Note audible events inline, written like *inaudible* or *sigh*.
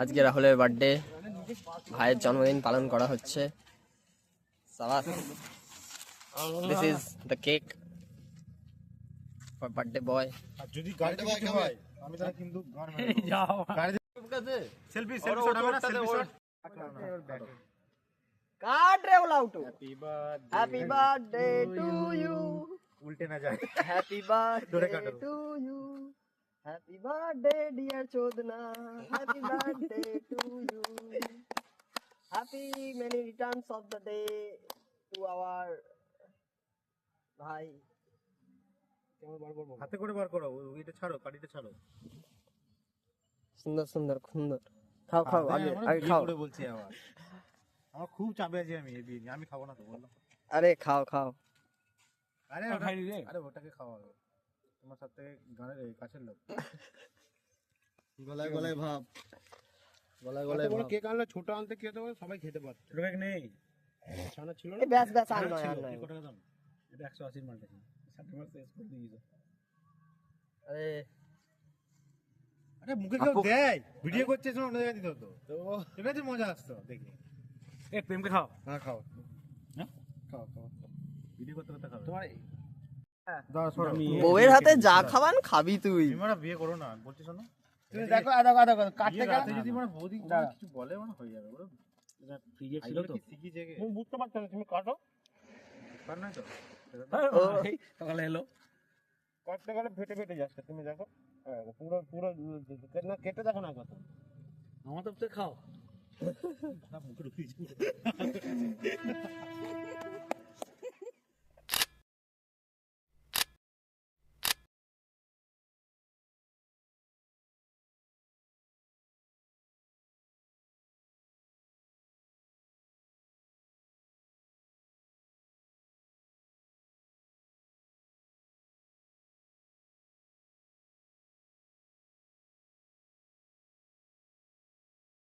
আজকে রাহুলের বার্থডে। ভাইয়ের জন্মদিন পালন করা হচ্ছে। সাবাস this is the cake for birthday boy আর যদি গাড়িতে কিছু হয় আমি তাহলে কিন্তু গান *laughs* গাড়িতে সেলফি সেলফি শট হবে না সেলফি শট কাট রে লাউটো happy happy birthday to you উল্টে না যায়। Happy birthday to you happy birthday dear চোদনা happy birthday to you happy many returns of the day to our ভাই। হাতে করে বার করো ওইটা ছাড়ো কাটিটা ছাড়ো। সুন্দর সুন্দর সুন্দর। খাও খাও আরে, আগে আমরা আগে খাও। করে বলছি আবার। আমার খুব চাপে আছি আমি এই বিয়ে। আমি খাব না তো বললাম আরে খাও খাও। আরে ওটা আরে ওটাকে খাওয়াবে তোমার সাথে গানের এই কাছের লোক। গলায় গলায় ভাব। গলায় গলায় ভাব। কেক আনলে ছোট আনতে কি হতে সবাই খেতে পারত। ছোট কেক নেই। ছানা ছিল এই ব্যাস ব্যাস আর নয় আর নয়। কত টাকা দাম? এটা একশো আশির মালটা ছিল ষাটের মাল শেষ করে দিয়েছে। আরে। আরে মুখে কেউ দেয়? ভিডিও করছে শোনো অন্য জায়গায় দিতে হতো? তো। আছে মজা আসতো দেখি। এ প্রেমকে খাও। হ্যাঁ খাও। হ্যাঁ? খাও খাও। ভিডিও করতে করতে খাও। তোমার বউয়ের হাতে যা খাবান খাবি তুই। মানে বিয়ে করো না বলছি শোনো। তুমি দেখো আদা আদা কাটতে বিয়ের যদি মানে বৌদি কিছু বলে মানে হয়ে যাবে বলো ফ্রিজে ছিল তো। তুমি বুঝতে পারছ না তুমি কাটো। পার নাই তো। ও। সকালে এলো। কাটতে গেলে ফেটে ফেটে যাচ্ছে তুমি দেখো। হ্যাঁ, পুরো পুরো না কেটে দেখো না কত আমার তো খাও। না মুখে ঢুকিয়েছি *laughs*